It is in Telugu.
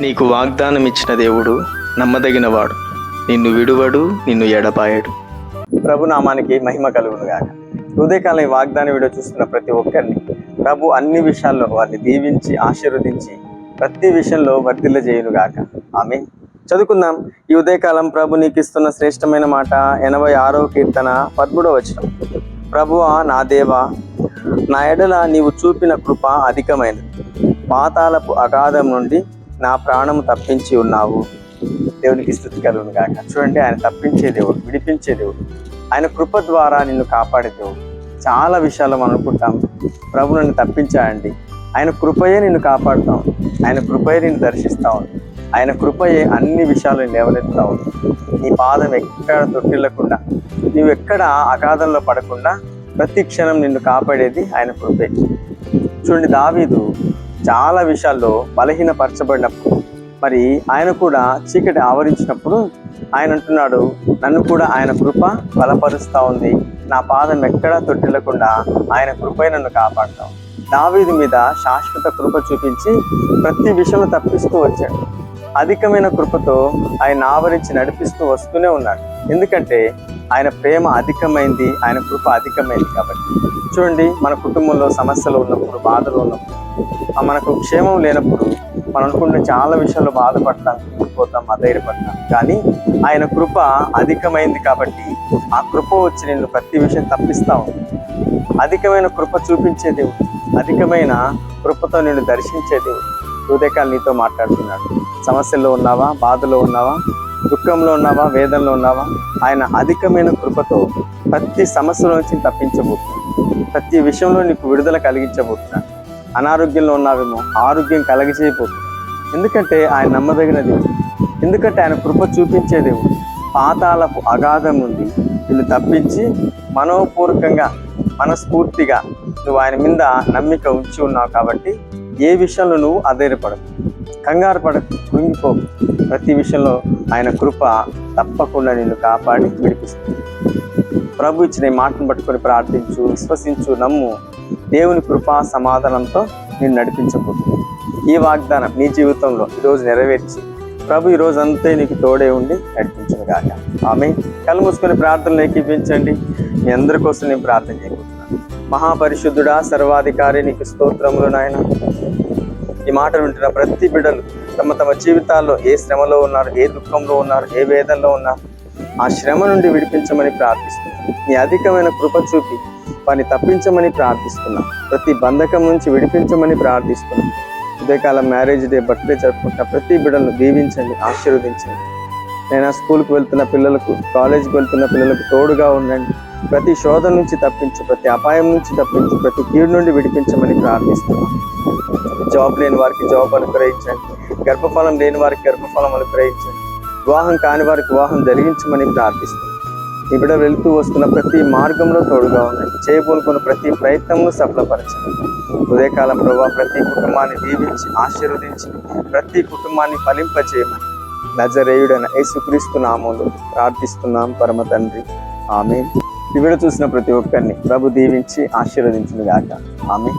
నీకు వాగ్దానం ఇచ్చిన దేవుడు నమ్మదగినవాడు. నిన్ను విడువడు నిన్ను ఎడపాయడు ప్రభు నామానికి మహిమ కలుగును గాక. ఉదయకాలం ఈ వాగ్దాన వీడియో చూస్తున్న ప్రతి ఒక్కరిని ప్రభు అన్ని విషయాల్లో వారిని దీవించి ఆశీర్వదించి ప్రతి విషయంలో వర్తిల్ల చేయును గాక. ఆమె చదువుకుందాం. ఈ ఉదయకాలం ప్రభు నీకు ఇస్తున్న శ్రేష్టమైన మాట ఎనభై ఆరో కీర్తన పద్మూడవ వచనం. ప్రభువా నా దేవా నా ఎడల నీవు చూపిన కృప అధికమైనది. పాతాలపు అగాధం నుండి నా ప్రాణము తప్పించి ఉన్నావు. దేవునికి స్థుతి కలుగును కాక చూడండి ఆయన తప్పించే దేవుడు విడిపించే దేవుడు. ఆయన కృప ద్వారా నిన్ను కాపాడే దేవుడు. చాలా విషయాలు మనం అనుకుంటాం. ప్రభు నన్ను తప్పించాడండి. ఆయన కృపయే నిన్ను కాపాడుతాం ఆయన కృపయే నిన్ను దర్శిస్తా ఉంది. ఆయన కృపయే అన్ని విషయాలు లేవనెత్తుతా ఉంది. నీ పాదం ఎక్కడ తొట్టిల్లకుండా నువ్వు ఎక్కడ అగాధంలో పడకుండా ప్రతి క్షణం నిన్ను కాపాడేది ఆయన కృపే. చూడండి దావీదు చాలా విషయాల్లో బలహీనపరచబడినప్పుడు మరి ఆయన కూడా చీకటి ఆవరించినప్పుడు ఆయన అంటున్నాడు నన్ను కూడా ఆయన కృప బలపరుస్తూ ఉంది. నా పాదం ఎక్కడా తొట్టిల్లకుండా ఆయన కృపై నన్ను కాపాడతాం దావీది మీద శాశ్వత కృప చూపించి ప్రతి విషయంలో తప్పిస్తూ వచ్చాడు. అధికమైన కృపతో ఆయన ఆవరించి నడిపిస్తూ వస్తూనే ఉన్నాడు. ఎందుకంటే ఆయన ప్రేమ అధికమైంది ఆయన కృప అధికమైంది కాబట్టి. చూడండి మన కుటుంబంలో సమస్యలు ఉన్నప్పుడు బాధలు ఉన్నప్పుడు మనకు క్షేమం లేనప్పుడు మనం అనుకున్న చాలా విషయాల్లో బాధపడతాం పోతాం అధైర్యపడతాం. కానీ ఆయన కృప అధికమైంది కాబట్టి ఆ కృప వచ్చి నేను ప్రతి విషయం తప్పిస్తా అధికమైన కృప చూపించే దేవుడు అధికమైన కృపతో నేను దర్శించే దేవుడు. హృదయకాలు నీతో మాట్లాడుతున్నాడు. సమస్యల్లో ఉన్నావా? బాధలో ఉన్నావా? దుఃఖంలో ఉన్నావా? వేదనలో ఉన్నావా? ఆయన అధికమైన కృపతో ప్రతి సమస్యలో నుంచి తప్పించబోతున్నాను ప్రతి విషయంలో నీకు విడుదల కలిగించబోతున్నాను అనారోగ్యంలో ఉన్నావేమో ఆరోగ్యం కలగజేయబోతున్నాను ఎందుకంటే ఆయన నమ్మదగిన దేవుడు. ఎందుకంటే ఆయన కృప చూపించే దేవుడు. పాతాలపు అగాధం నుండి నిన్ను తప్పించి మనోపూర్వకంగా మనస్ఫూర్తిగా నువ్వు ఆయన మీద నమ్మిక ఉంచి ఉన్నావు కాబట్టి ఏ విషయంలో నువ్వు అధైర్యపడకు. కంగారు పడకు కృంగిపోకు ప్రతి విషయంలో ఆయన కృప తప్పకుండా నిన్ను కాపాడి విడిపిస్తుంది. ప్రభు ఇచ్చిన మాటను పట్టుకొని ప్రార్థించు విశ్వసించు నమ్ము. దేవుని కృపా సమాధానంతో నేను నడిపించబోతుంది. ఈ వాగ్దానం నీ జీవితంలో ఈరోజు నెరవేర్చి ప్రభు ఈ రోజు అంతే నీకు తోడే ఉండి నడిపించను గాక. ఆమె కళ్ళు మూసుకొని ప్రార్థనలు ఎక్కిపించండి మీ అందరి కోసం నేను ప్రార్థన చేయబోతున్నాను. మహాపరిశుద్ధుడా సర్వాధికారి నీకు స్తోత్రములు నాయన. ఈ మాట వింటున్న ప్రతి బిడ్డలు తమ తమ జీవితాల్లో ఏ శ్రమలో ఉన్నారు ఏ దుఃఖంలో ఉన్నారు ఏ వేదనలో ఉన్నారు ఆ శ్రమ నుండి విడిపించమని ప్రార్థిస్తున్నాను నీ అధికమైన కృప చూపి వారిని తప్పించమని ప్రార్థిస్తున్నాం. ప్రతి బంధకం నుంచి విడిపించమని ప్రార్థిస్తున్నాం. ఉదయకాలం మ్యారేజ్ డే బర్త్డే జరుపుకుంటున్న ప్రతి బిడ్డలను దీవించండి ఆశీర్వదించండి. నేను స్కూల్కి వెళ్తున్న పిల్లలకు కాలేజీకి వెళ్తున్న పిల్లలకు తోడుగా ఉండండి. ప్రతి శోధన నుంచి తప్పించు ప్రతి అపాయం నుంచి తప్పించు ప్రతి కీడు నుండి విడిపించమని ప్రార్థిస్తున్నాను జాబ్ లేని వారికి జాబ్ అనుగ్రహించండి. గర్భఫలం లేని వారికి గర్భఫలం అనుగ్రహించండి. వివాహం కాని వారికి వివాహం జరిగించమని ప్రార్థిస్తుంది ఇవిడ వెళుతూ వస్తున్న ప్రతి మార్గంలో తోడుగా ఉండండి. చేయబోనుకున్న ప్రతి ప్రయత్నంలో సఫలపరచండి. ఉదయకాలం ప్రభావ ప్రతి కుటుంబాన్ని దీవించి ఆశీర్వదించి ప్రతి కుటుంబాన్ని ఫలింపచేయమని నజరేయుడైన యేసుక్రీస్తు నామంలో ప్రార్థిస్తున్నాం. పరమ తండ్రి ఆమె ఇవిడ చూసిన ప్రతి ఒక్కరిని ప్రభు దీవించి ఆశీర్వదించిన గాక ఆమె